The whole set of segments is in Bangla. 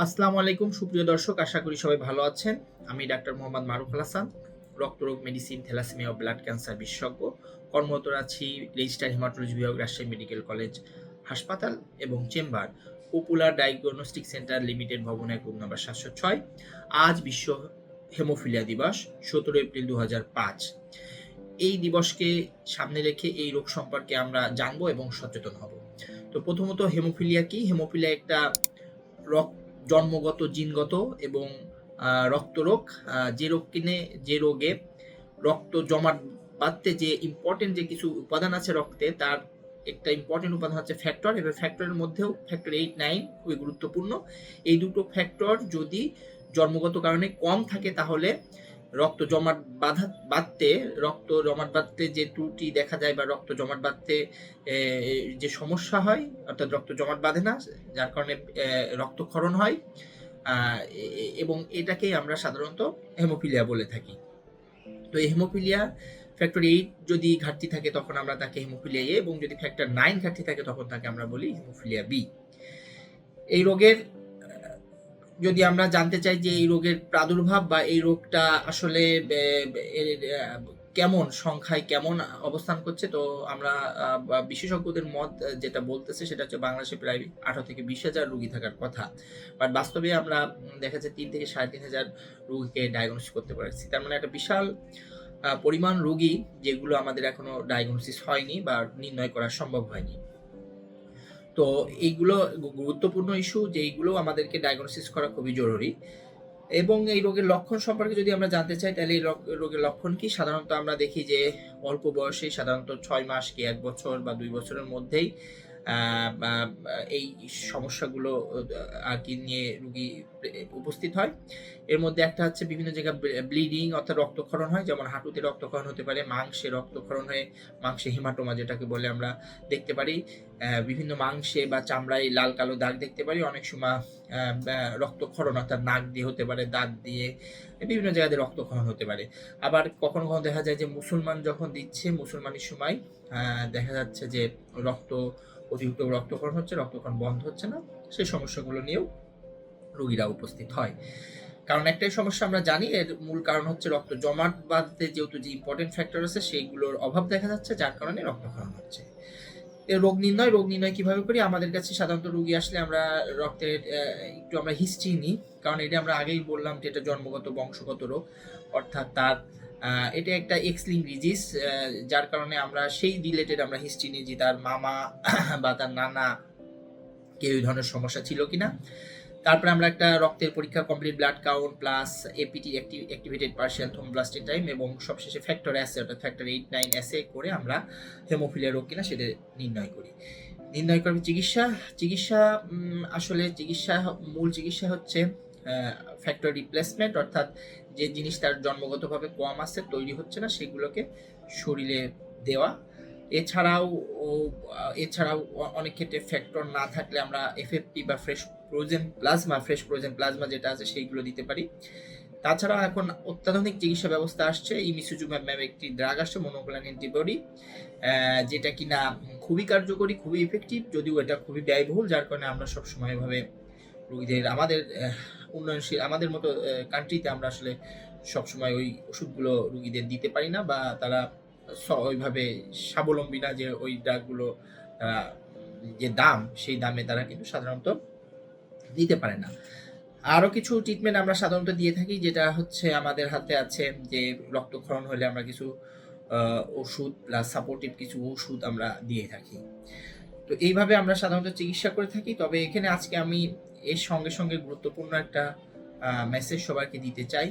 আসসালামু আলাইকুম, সুপ্রিয় দর্শক, আশা করি সবাই ভালো আছেন। আমি ডাক্তার মোহাম্মদ মারুফ হাসান, রক্তরোগ মেডিসিন, থ্যালাসেমিয়া ও ব্লাড ক্যান্সার বিশেষজ্ঞ। কর্মরত আছি রেজিস্টার হেমাটোলজি বিভাগ, রাজশাহী মেডিকেল কলেজ হাসপাতাল এবং chamber popular diagnostic centre limited ভবনের রুম নাম্বার সাতশো ছয়। আজ বিশ্ব হেমোফিলিয়া দিবস, সতেরো এপ্রিল দু পাঁচ। এই দিবসকে সামনে রেখে এই রোগ সম্পর্কে আমরা জানব এবং সচেতন হব। তো প্রথমত, হেমোফিলিয়া কি? হেমোফিলিয়া একটা রক্ত জন্মগত, জিনগত এবং রক্তরোগ যে রোগ কিনে যে রোগে রক্ত জমাট বাঁধতে যে ইম্পর্টেন্ট যে কিছু উপাদান আছে রক্তে, তার একটা ইম্পর্টেন্ট উপাদান হচ্ছে ফ্যাক্টর এবং ফ্যাক্টরের মধ্যেও ফ্যাক্টর এইট নাইন খুবই গুরুত্বপূর্ণ। এই দুটো ফ্যাক্টর যদি জন্মগত কারণে কম থাকে তাহলে রক্ত জমাট বাঁধা, বাঁধতে, রক্ত জমাট বাঁধতে যে ত্রুটি দেখা যায় বা রক্ত জমাট বাঁধতে যে সমস্যা হয়, অর্থাৎ রক্ত জমাট বাঁধে না, যার কারণে রক্তক্ষরণ হয় এবং এটাকেই আমরা সাধারণত হেমোফিলিয়া বলে থাকি। তো এই হেমোফিলিয়া ফ্যাক্টর এইট যদি ঘাটতি থাকে, তখন আমরা তাকে হেমোফিলিয়া এ, এবং যদি ফ্যাক্টর নাইন ঘাটতি থাকে, তখন তাকে আমরা বলি হেমোফিলিয়া বি। এই রোগের যদি আমরা জানতে চাই যে এই রোগের প্রাদুর্ভাব বা এই রোগটা আসলে কেমন, সংখ্যায় কেমন অবস্থান করছে, তো আমরা বিশেষজ্ঞদের মত যেটা বলতেছে সেটা হচ্ছে বাংলাদেশে প্রায় আঠারো থেকে বিশ হাজার রুগী থাকার কথা। বাট বাস্তবে আমরা দেখা যাচ্ছে তিন থেকে সাড়ে তিন হাজার রুগীকে ডায়াগনোসিস করতে পারছি। তার মানে একটা বিশাল পরিমাণ রোগী যেগুলো আমাদের এখনও ডায়াগনোসিস হয়নি বা নির্ণয় করা সম্ভব হয়নি। তো এইগুলো গুরুত্বপূর্ণ ইস্যু যে এইগুলো আমাদেরকে ডায়াগনোসিস করা খুবই জরুরি। এবং এই রোগের লক্ষণ সম্পর্কে যদি আমরা জানতে চাই, তাহলে এই রোগ- রোগের লক্ষণ কি? সাধারণত আমরা দেখি যে অল্প বয়সে সাধারণত ছয় মাস কি এক বছর বা দুই বছরের মধ্যেই এই সমস্যাগুলো আর কি নিয়ে রুগী উপস্থিত হয়। এর মধ্যে একটা হচ্ছে বিভিন্ন জায়গায় ব্লিডিং অর্থাৎ রক্তক্ষরণ হয়, যেমন হাঁটুতে রক্তক্ষরণ হতে পারে, মাংসে রক্তক্ষরণ হয়ে মাংসে হিমাটোমা যেটাকে বলে আমরা দেখতে পারি। বিভিন্ন মাংসে বা চামড়ায় লাল কালো দাগ দেখতে পারি, অনেক সময় রক্তক্ষরণ অর্থাৎ নাক দিয়ে হতে পারে, দাঁত দিয়ে, বিভিন্ন জায়গাতে রক্তক্ষরণ হতে পারে। আবার কখনো কখনো দেখা যায় যে মুসলমান যখন দিচ্ছে, মুসলমানের সময় দেখা যাচ্ছে যে রক্ত অতিরিক্ত রক্তক্ষরণ হচ্ছে, রক্তক্ষরণ বন্ধ হচ্ছে না। সেই সমস্যাগুলো নিয়েও রোগীরা উপস্থিত হয়। কারণ একটাই সমস্যা আমরা জানি, এর মূল কারণ হচ্ছে রক্ত জমাট বাঁধতে যেহেতু যে ইম্পর্টেন্ট ফ্যাক্টর আছে, সেইগুলোর অভাব দেখা যাচ্ছে, যার কারণে রক্তক্ষরণ হচ্ছে। রোগ নির্ণয় রোগ নির্ণয় কীভাবে করি? আমাদের কাছে সাধারণত রোগী আসলে আমরা রক্তের একটু আমরা হিস্ট্রি নিই। কারণ এটা আমরা আগেই বললাম যে এটা জন্মগত, বংশগত রোগ। অর্থাৎ তার এটা একটা এক্সলিং ডিজিজ যার কারণে আমরা সেই রিলেটেড আমরা হিস্ট্রি নিই যে তার মামা বা তার নানা কেউ ধরনের সমস্যা ছিল কিনা। তারপরে আমরা একটা রক্তের পরীক্ষা complete blood count plus APT activated partial thromboplastic time এবং সবশেষে ফ্যাক্টর অ্যাসে অর্থাৎ ফ্যাক্টর এইট নাইন অ্যাসে করে আমরা হেমোফিলিয়া রোগ কিনা সেটা নির্ণয় করি। নির্ণয় করবে চিকিৎসা। চিকিৎসা আসলে চিকিৎসা, মূল চিকিৎসা হচ্ছে ফ্যাক্টর রিপ্লেসমেন্ট অর্থাৎ যে জিনিস তার জন্মগতভাবে কম আছে, তৈরি হচ্ছে না, সেগুলোকে শরীরে দেওয়া। এছাড়াও এছাড়াও অনেক ক্ষেত্রে ফ্যাক্টর না থাকলে আমরা এফএফপি বা fresh frozen plasma fresh frozen plasma যেটা আছে সেইগুলো দিতে পারি। তাছাড়া এখন অত্যাধুনিক চিকিৎসা ব্যবস্থা আসছে। ইমিসুজুম্যাব ম্যাম একটি ড্রাগ আসছে মনোক্লোনাল অ্যান্টিবডি যেটা কিনা খুবই কার্যকরী, খুবই ইফেক্টিভ যদিও এটা খুবই ব্যয়বহুল, যার কারণে আমরা সব সময় এভাবে রোগীদের, আমাদের উন্নয়নশীল, আমাদের মতো কান্ট্রিতে আমরা আসলে সবসময় ওই ওষুধগুলো রুগীদের দিতে পারি না বা তারা ওইভাবে স্বাবলম্বী না যে ওই ড্রাগগুলো যে দাম, সেই দামে তারা কিন্তু সাধারণত দিতে পারে না। আরও কিছু ট্রিটমেন্ট আমরা সাধারণত দিয়ে থাকি, যেটা হচ্ছে আমাদের হাতে আছে যে রক্তক্ষরণ হলে আমরা কিছু ওষুধ প্লাস সাপোর্টিভ কিছু ওষুধ আমরা দিয়ে থাকি। তো এইভাবে আমরা সাধারণত চিকিৎসা করে থাকি। তবে এখানে আজকে আমি এর সঙ্গে সঙ্গে গুরুত্বপূর্ণ একটা মেসেজ সবাইকে দিতে চাই।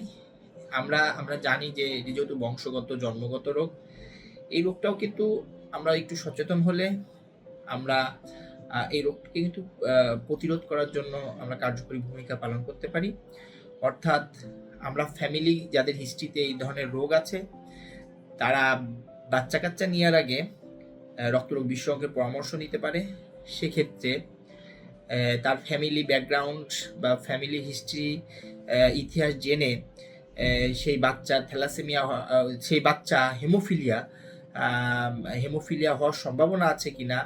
আমরা আমরা জানি যে এটি যেহেতু বংশগত, জন্মগত রোগ, এই রোগটাও কিন্তু আমরা একটু সচেতন হলে আমরা এই রোগটিকে কিন্তু প্রতিরোধ করার জন্য আমরা কার্যকরী ভূমিকা পালন করতে পারি। অর্থাৎ আমরা ফ্যামিলি যাদের হিস্ট্রিতে এই ধরনের রোগ আছে, তারা বাচ্চা কাচ্চা নেওয়ার আগে রক্তরোগ বিশেষজ্ঞের পরামর্শ নিতে পারে। সেক্ষেত্রে তার ফ্যামিলি ব্যাকগ্রাউন্ড বা ফ্যামিলি হিস্ট্রি ইতিহাস জেনে সেই বাচ্চা থ্যালাসেমিয়া সেই বাচ্চা হেমোফিলিয়া হেমোফিলিয়া হওয়ার সম্ভাবনা আছে কিনা,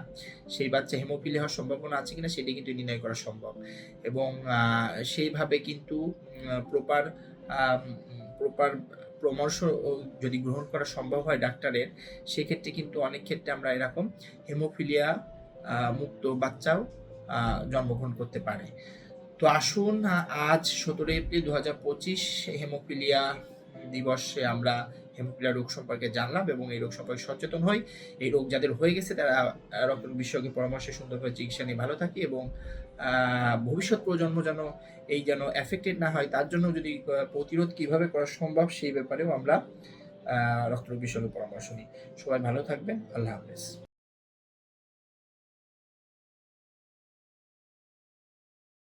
সেই বাচ্চা হেমোফিলিয়া হওয়ার সম্ভাবনা আছে কিনা সেটি কিন্তু নির্ণয় করা সম্ভব। এবং সেইভাবে কিন্তু প্রপার প্রপার পরামর্শ যদি গ্রহণ করা সম্ভব হয় ডাক্তারের, সেক্ষেত্রে কিন্তু অনেক ক্ষেত্রে আমরা এরকম হেমোফিলিয়া মুক্ত বাচ্চাও জন্মগ্রহণ করতে পারে। তো আসুন আজ সতেরো এপ্রিল দু হাজার পঁচিশ হেমোফিলিয়া দিবসে আমরা হেমোফিলিয়া রোগ সম্পর্কে জানলাম এবং এই রোগ সম্পর্কে সচেতন হই। এই রোগ যাদের হয়ে গেছে তারা রক্ত বিশেষজ্ঞের পরামর্শে সুন্দরভাবে চিকিৎসা নিয়ে ভালো থাকি এবং ভবিষ্যৎ প্রজন্ম যেন এই যেন এফেক্টেড না হয়, তার জন্য যদি প্রতিরোধ কীভাবে করা সম্ভব সেই ব্যাপারেও আমরা রক্তরোগ রক্ত রোগ বিশেষজ্ঞের পরামর্শ নিই। সবাই ভালো থাকবেন। আল্লাহ হাফেজ।